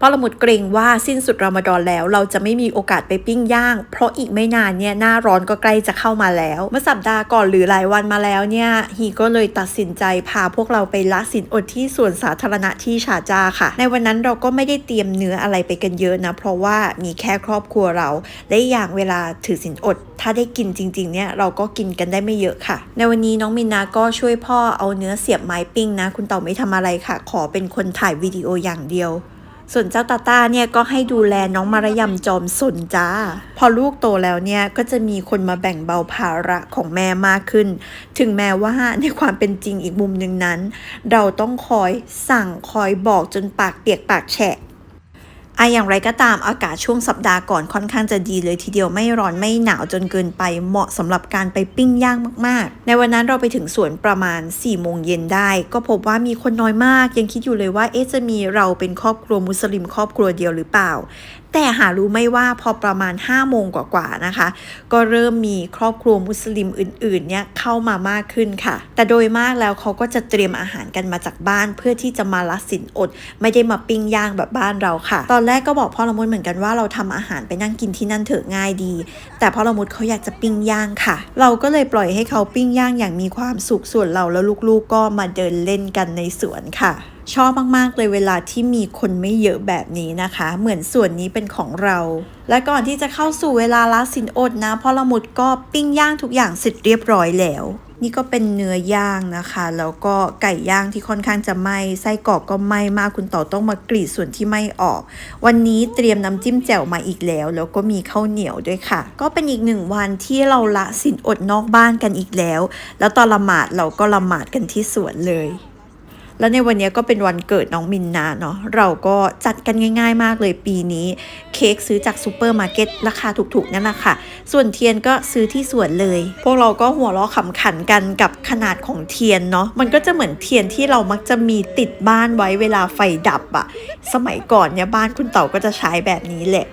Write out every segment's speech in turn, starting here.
เพราะละมุดเกรงว่าสิ้นสุดรอมฎอนแล้ว เราจะไม่มีโอกาสไปปิ้งย่าง เพราะอีกไม่นานเนี่ยหน้าร้อนก็ใกล้จะเข้ามาแล้ว เมื่อสัปดาห์ก่อนหรือหลายวันมาแล้วเนี่ยฮีก็เลยตัดสินใจพาพวกเราไปละสินอดที่สวนสาธารณะที่ชาจาค่ะ ในวันนั้นเราก็ไม่ได้เตรียมเนื้ออะไรไปกันเยอะนะ เพราะว่ามีแค่ครอบครัวเรา และอย่างเวลาถือสินอด ถ้าได้กินจริงๆเนี่ยเราก็กินกันได้ไม่เยอะค่ะ ในวันนี้น้องมินนาก็ช่วยพ่อเอาเนื้อเสียบไม้ปิ้งนะ คุณเต่าไม่ทำอะไรค่ะ ขอเป็นคนถ่ายวิดีโออย่างเดียว ส่วนเจ้าตาต้าเนี่ยก็ให้ดูแลน้องมารยำจอมสนจ้า พอลูกโตแล้วเนี่ยก็จะมีคนมาแบ่งเบาภาระของแม่มากขึ้น ถึงแม้ว่าในความเป็นจริงอีกมุมหนึ่งนั้น เราต้องคอยสั่งคอยบอกจนปากเปียกปากแฉะ อะอย่างไรก็ตามอากาศช่วงสัปดาห์ก่อนค่อนข้างจะดีเลยทีเดียวไม่ร้อนไม่หนาวจนเกินไปเหมาะสำหรับการไปปิ้งย่างมากๆ ในวันนั้นเราไปถึงสวนประมาณ4ี่โมงเย็นได้ ก็พบว่ามีคนน้อยมาก ยังคิดอยู่เลยว่าเอ๊ะจะมีเราเป็นครอบครัวมุสลิมครอบครัวเดียวหรือเปล่าแต่หารู้ไม่ว่าพอประมาณ 5 โมงกว่าๆนะคะ ก็เริ่มมีครอบครัวมุสลิมอื่นๆเนี่ยเข้ามามากขึ้นค่ะ แต่โดยมากแล้วเขาก็จะเตรียมอาหารกันมาจากบ้าน เพื่อที่จะมาละสินอด ไม่ได้มาปิ้งย่างแบบบ้านเราค่ะ ตอนแรกก็บอกพ่อละมุดเหมือนกันว่าเราทำอาหารไปนั่งกินที่นั่นเถอะง่ายดี แต่พ่อละมุดเขาอยากจะปิ้งย่างค่ะ เราก็เลยปล่อยให้เขาปิ้งย่างอย่างมีความสุขส่วนเราแล้วลูกๆก็มาเดินเล่นกันในสวนค่ะ ชอบมากๆเลยเวลาที่มีคนไม่เยอะแบบนี้นะคะ เหมือนส่วนนี้เป็นของเรา และก่อนที่จะเข้าสู่เวลาละสินอดนะพ่อละมุดก็ปิ้งย่างทุกอย่างเสร็จเรียบร้อยแล้ว นี่ก็เป็นเนื้อย่างนะคะ แล้วก็ไก่ย่างที่ค่อนข้างจะไหม้ไส้กรอกก็ไหม้มากคุณต่อต้องมากรีดส่วนที่ไหม้ออก วันนี้เตรียมน้ำจิ้มแจ่วมาอีกแล้ว แล้วก็มีข้าวเหนียวด้วยค่ะ ก็เป็นอีกหนึ่งวันที่เราละสินอดนอกบ้านกันอีกแล้ว แล้วตอนละหมาดเราก็ละหมาดกันที่สวนเลย แล้วในวันนี้ก็เป็นวันเกิดน้องมินนาเนาะเราก็จัดกันง่าย ๆ มากเลยปีนี้ เค้กซื้อจากซูเปอร์มาร์เก็ตราคาถูกๆนั่นแหละค่ะ ส่วนเทียนก็ซื้อที่สวนเลย พวกเราก็หัวเราะขำขันกันกับขนาดของเทียนเนาะมันก็จะเหมือนเทียนที่เรามักจะมีติดบ้านไว้เวลาไฟดับอะสมัยก่อนเนี่ยบ้านคุณเต่าก็จะใช้แบบนี้แหละ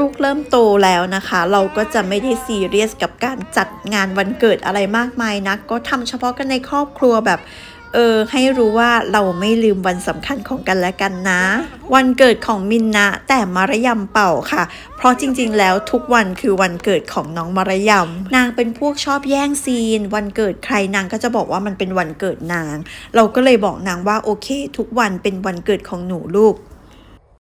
ลูกๆ เริ่มโตแล้วนะคะ เราก็จะไม่ได้ซีเรียสกับการจัดงานวันเกิดอะไรมากมายนะก็ทำเฉพาะกันในครอบครัวแบบ เออ ให้รู้ว่าเราไม่ลืมวันสำคัญของกันและกันนะ วันเกิดของมินนะ แต่มารยำเป่าค่ะ เพราะจริงๆ แล้วทุกวันคือวันเกิดของน้องมารยำนางเป็นพวกชอบแย่งซีน วันเกิดใครนางก็จะบอกว่ามันเป็นวันเกิดนาง เราก็เลยบอกนางว่าโอเค ทุกวันเป็นวันเกิดของหนูลูก